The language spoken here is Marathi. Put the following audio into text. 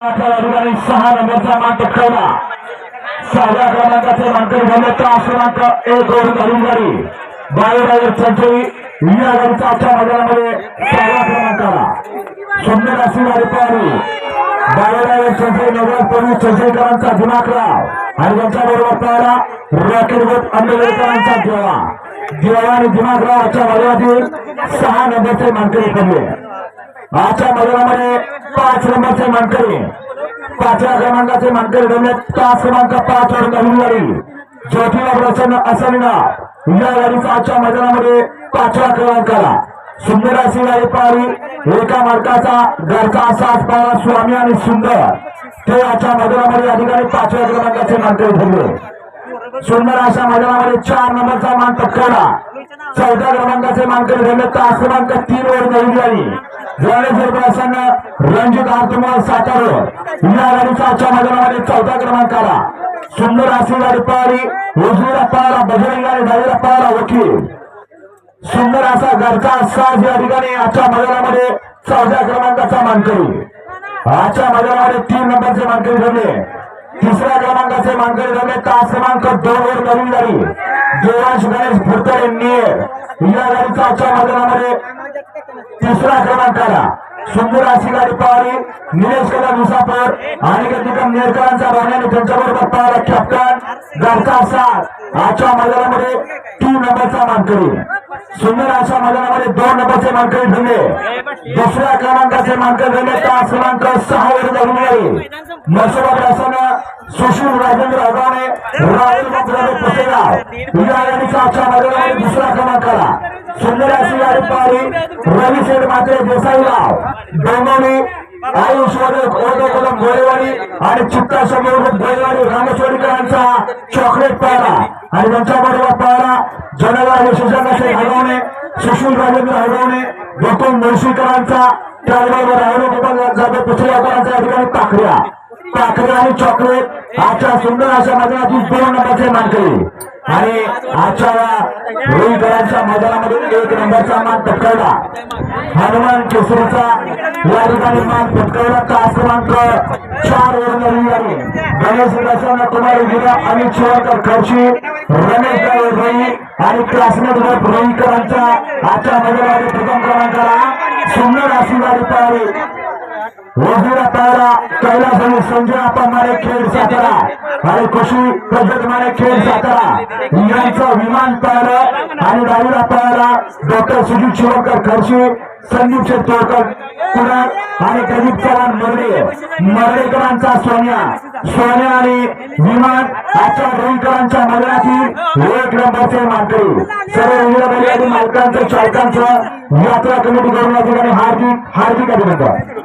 ठिकाणी सहा नंबरचा मान पटकावला सहाव्या क्रमांकाचे मानकरी झाले त्रास क्रमांक एक वर घालून बाळूराजे बायोडायर या गाडीचा मैदानामध्ये सहाव्या क्रमांकाला सुंदर अशी गाडी बाळूराजे बायोडायर नगर पोलीस चंचईकरांचा दिमागराव आणि त्यांच्या बरोबर पाहिला रॉकेट बोट आंबेडकरांचा देवा देवा आणि दिमागराव आजच्या मैदानातील सहा नंबरचे मानकरी पडले. आजच्या मैदानामध्ये पाच नंबरचे मानकरी. पाचव्या क्रमांकाचे मानकरी ठरले तास क्रमांक पाच वर नवीन गाडी ज्योतिबा प्रसन्न असं नाव या गाडीचा आजच्या मैदानामध्ये पाचव्या क्रमांकाला. सुंदर अशी गाडी पाहिली एका मार्काचा घरचा असाच पाहिला स्वामी आणि सुंदर. ते आजच्या मैदानामध्ये या ठिकाणी पाचव्या क्रमांकाचे मानकरी ठरले. सुंदर अशा मैदानामध्ये चार नंबरचा मान पटकावला. चौथ्या क्रमांकाचे मानकरी झाले तास क्रमांक तीन वर नवीन गाडी ज्ञानेश्वर प्रसन्न रणजित आरतुमार सातारो. या गाडीचा आजच्या मैदानामध्ये चौथ्या क्रमांकाला. सुंदर अशी गाडी पळाली उजवीला पाहिला बजरंग आणि डावीला पळाला वकील. सुंदर असा घरचा साज या ठिकाणी आजच्या मैदानामध्ये चौथ्या क्रमांकाचा मानकरी. आजच्या मैदानामध्ये तीन नंबरचे मानकरी ठरले तिसऱ्या क्रमांकाचे मानकरी ठरले तास क्रमांक दोन वर नवीन गाडी. देवांश गणेश फुरतडे नेर या गाडीचा आजच्या मैदानामध्ये तिसऱ्या क्रमांकाला सुंदर आशिकारी पवारी निलेश कला मुसाफर आणि निकम नेरकरांचा भावण्याने त्यांच्याबरोबर पाहिला कॅप्टन घरचा साथ आजच्या मैदानामध्ये तीन नंबरचा मानकरी. सुंदर अशा मैदानामध्ये दोन नंबरचे मानकरी ठरले दुसऱ्या क्रमांकाचे मानकरी ठरले तास क्रमांक सहा वर जाऊन गेले मसोबा प्रसन्न सुशील राजेंद्र पुसेगाव या गाडीचा मैदानामध्ये दुसऱ्या क्रमांकाला सुंदर अशी गाडी पाहिली रवी शेठ मात्रे देसाईराव डोंगवली आयुष ओरडोकोलम गोळेवाडी आणि चित्ता समोर गोळेवाडी रामेश्वरीकरांचा चॉकलेट पाहिला आणि त्यांच्या बरोबर पाहिला जनला शेठ हलवणे सुशील राजेंद्र हलवणे गोकुळ मुळशीकरांचा त्याचबरोबर राहुल गोपाल जाधव पुथेगावकरांचा या ठिकाणी पाखऱ्या पाखऱ्या आणि चॉकलेट आजच्या सुंदर अशा मैदानातील दोन नंबरचे मानकरी. आणि आजच्या या मैदानामध्ये एक नंबरचा मान पटकावला. हनुमान केसरीचा या ठिकाणी मान पटकावला. तास क्रमांक चार वर नवीन गाडी गणेश प्रसन्न कुमार जिल्हा अमित शिवकर खर्ची रमेश ड्रायव्हर रोही आणि क्लासमेट गट रोहीकरांचा आजच्या मैदानामध्ये प्रथम क्रमांकाला सुंदर आशीर्वाद गाडी पाहिली कैलास आणि संजय आपा मारे खेळ सातारा. आणि खुशी प्रजत मारे खेळ सातारा. यांचं विमान पाहिलं आणि डावीला पाहिला डॉक्टर सुजित शिवकर खर्शी संदीप शेठ कुणाल आणि प्रदीप चव्हाण मर्डे मर्डेकरांचा सोन्या. सोन्या आणि विमान आजच्या रोहिकरांच्या मर्यातील एक नंबरचे मानकरी. सर्व विविध बैलगाडी मालकांचं चालकांचं यात्रा कमिटी करून या ठिकाणी हार्दिक हार्दिक अभिनंदन.